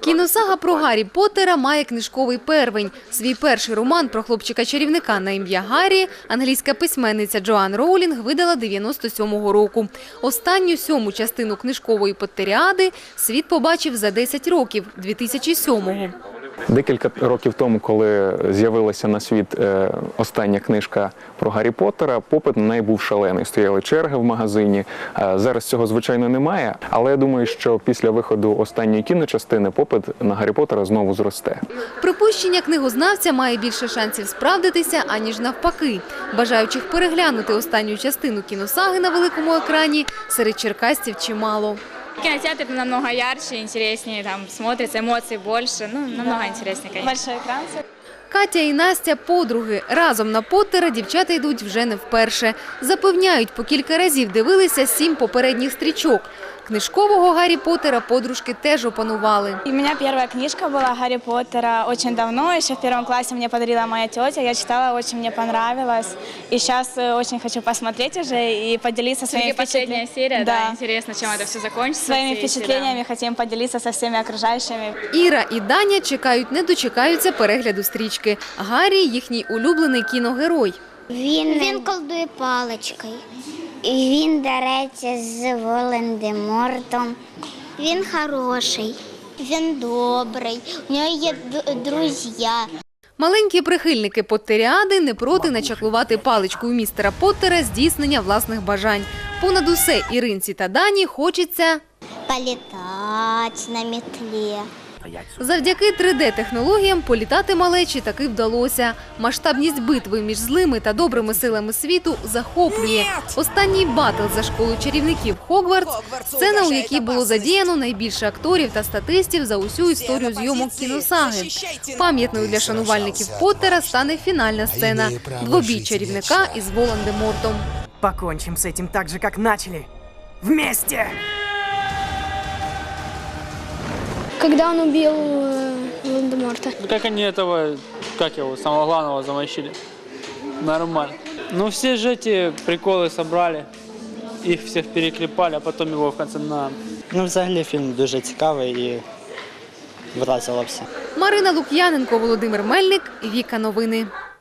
Кіносага про Гаррі Поттера має книжковий первень. Свій перший роман про хлопчика-чарівника на ім'я Гаррі англійська письменниця Джоан Роулінг видала 97-го року. Останню сьому частину книжкової Поттеріади світ побачив за 10 років – 2007-го. Декілька років тому, коли з'явилася на світ е, остання книжка про Гаррі Поттера, попит на неї був шалений. Стояли черги в магазині. Е, зараз цього звичайно немає, але я думаю, що після виходу останньої кіночастини попит на Гаррі Поттера знову зросте. Припущення книгознавця має більше шансів справдитися, аніж навпаки. Бажаючих переглянути останню частину кіносаги на великому екрані серед черкасців чимало. Кинотеатр намного ярче, интереснее, там смотрится, эмоций больше, ну, намного интереснее, конечно. Большой экран. Катя і Настя – подруги. Разом на Поттера дівчата йдуть вже не вперше. Запевняють, по кілька разів дивилися сім попередніх стрічок. Книжкового Гаррі Поттера подружки теж опанували. И у меня первая книжка была Гарри Поттера очень давно, еще в первом классе мне подарила моя тетя, я читала, очень мне понравилось. И сейчас э, очень хочу посмотреть уже и поделиться своими Все-таки последняя впечатлениями. серия, да. интересно, чем это все закончится. Своими все эти, впечатлениями хотим поделиться со всеми окружающими. Іра і Даня чекають, не дочекаються перегляду стрічки. Гаррі – їхній улюблений кіногерой. Він, він колдує паличкою. І він дереться з Волан-де-Мортом. Він хороший, він добрий, у нього є друзі. Маленькі прихильники Поттеріади не проти начаклувати паличкою містера Поттера здійснення власних бажань. Понад усе Іринці та Дані хочеться Політати на метлі. Завдяки 3D-технологіям політати малечі таки вдалося. Масштабність битви між злими та добрими силами світу захоплює. Останній батл за школу чарівників Хогвартс – сцена, у якій було задіяно найбільше акторів та статистів за усю історію зйомок кіносаги. Пам'ятною для шанувальників Поттера стане фінальна сцена – двобій чарівника із Волан-де-Мортом. Покончим с этим так же, как начали. Вместе! Когда он убил э, Волан-де-Морта. Ну, Как они этого, как его, самого главного замочили? Нормально. Ну, все же эти приколы собрали, их всех переклепали, а потом его в конце на... Ну, взагалі фільм дуже цікавий і вразило все. Марина Лук'яненко, Володимир Мельник, Віка Новини.